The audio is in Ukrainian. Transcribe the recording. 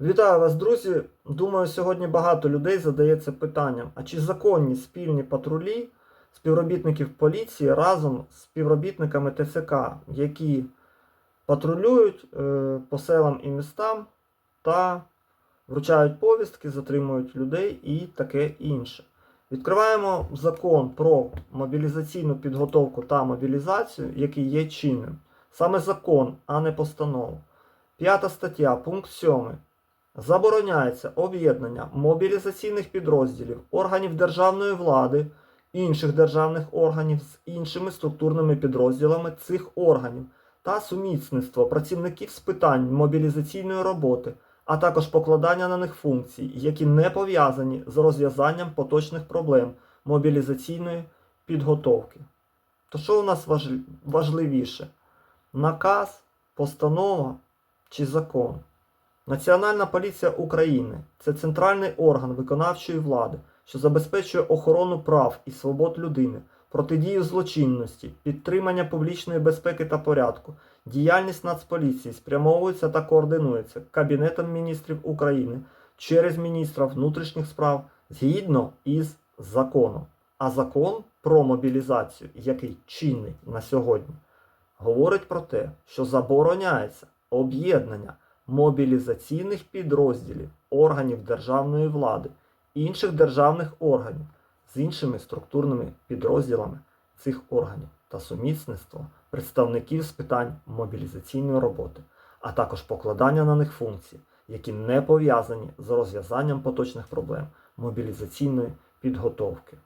Вітаю вас, друзі. Думаю, сьогодні багато людей задається питанням: а чи законні спільні патрулі співробітників поліції разом з співробітниками ТЦК, які патрулюють е, по селам і містам та вручають повістки, затримують людей і таке інше. Відкриваємо закон про мобілізаційну підготовку та мобілізацію, який є чинним. Саме закон, а не постанова. П'ята стаття, пункт 7. Забороняється об'єднання мобілізаційних підрозділів органів державної влади, інших державних органів з іншими структурними підрозділами цих органів та сумісництво працівників з питань мобілізаційної роботи, а також покладання на них функцій, які не пов'язані з розв'язанням поточних проблем мобілізаційної підготовки. То що у нас важливіше? Наказ, постанова чи закон? Національна поліція України це центральний орган виконавчої влади, що забезпечує охорону прав і свобод людини, протидію злочинності, підтримання публічної безпеки та порядку. Діяльність Нацполіції спрямовується та координується Кабінетом міністрів України через міністра внутрішніх справ згідно із законом. А закон про мобілізацію, який чинний на сьогодні, говорить про те, що забороняється об'єднання мобілізаційних підрозділів органів державної влади, інших державних органів з іншими структурними підрозділами цих органів та сумісництво представників з питань мобілізаційної роботи, а також покладання на них функцій, які не пов'язані з розв'язанням поточних проблем мобілізаційної підготовки.